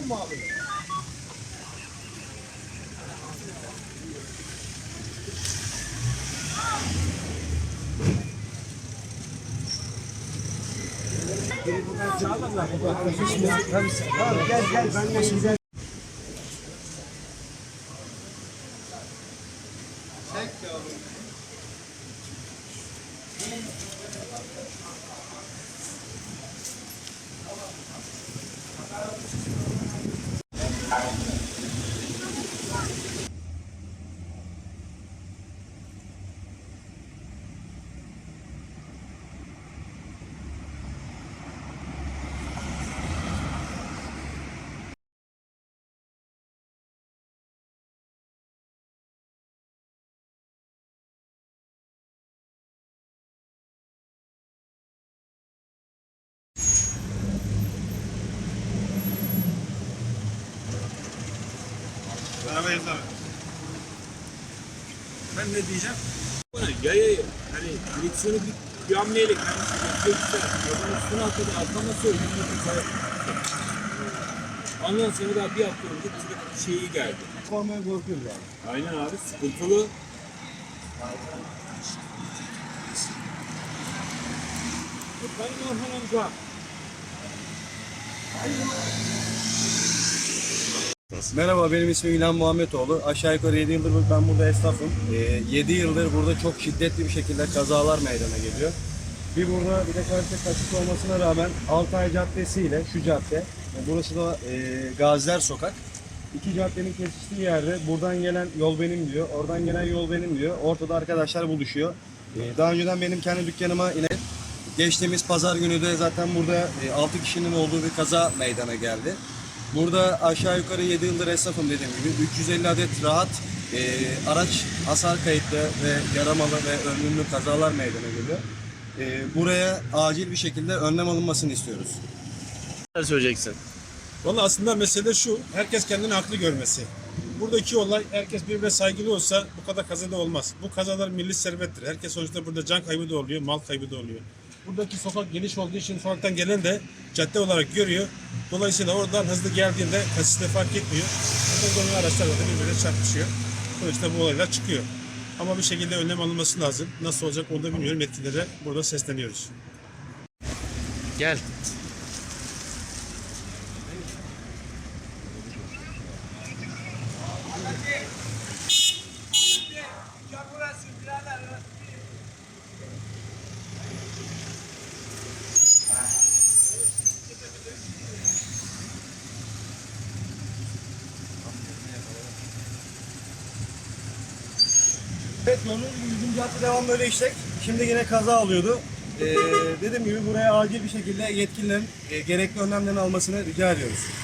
Mi abi? Tamam gel gel ben de size. Merhaba Yıldız abi. Ben ne diyeceğim? Bana yayayı, hani direksiyonu bir, bir hamleyle kendisi götürse, yolun üstüne atladı, atlaması öyle bir Ondan sonra daha bir hafta önce bize şeyi geldi. Korkmaya korkuyoruz abi. Aynen abi, sıkıntılı. Ben Orhan amca. Merhaba benim ismim İlhan Muhammetoğlu. Aşağı yukarı 7 yıldır ben burada esnafım. 7 yıldır burada çok şiddetli bir şekilde kazalar meydana geliyor. Bir burada bir de karşı kaçık olmasına rağmen Altay Caddesi ile şu cadde, e, burası da e, Gaziler Sokak. İki caddenin kesiştiği yerde buradan gelen yol benim diyor, oradan gelen yol benim diyor. Ortada arkadaşlar buluşuyor. E, daha önceden benim kendi dükkanıma inen Geçtiğimiz pazar günü de zaten burada 6 kişinin olduğu bir kaza meydana geldi. Burada aşağı yukarı 7 yıldır esnafım dediğim gibi 350 adet rahat e, araç hasar kayıtlı ve yaramalı ve ölümlü kazalar meydana geliyor. E, buraya acil bir şekilde önlem alınmasını istiyoruz. Neler söyleyeceksin? Valla aslında mesele şu, herkes kendini haklı görmesi. Buradaki olay herkes birbirine saygılı olsa bu kadar kaza da olmaz. Bu kazalar milli servettir. Herkes sonuçta burada can kaybı da oluyor, mal kaybı da oluyor. Buradaki sokak geniş olduğu için sokaktan gelen de cadde olarak görüyor. Dolayısıyla oradan hızlı geldiğinde kasiste fark etmiyor. Buradan araçlar da birbirine çarpışıyor. Sonuçta bu olaylar çıkıyor. Ama bir şekilde önlem alınması lazım. Nasıl olacak onu da bilmiyorum. Yetkililere burada sesleniyoruz. Gel. Gibi 100. cadde devam böyle işlek. Şimdi yine kaza oluyordu. Ee, dediğim gibi buraya acil bir şekilde yetkililerin e, gerekli önlemlerini almasını rica ediyoruz.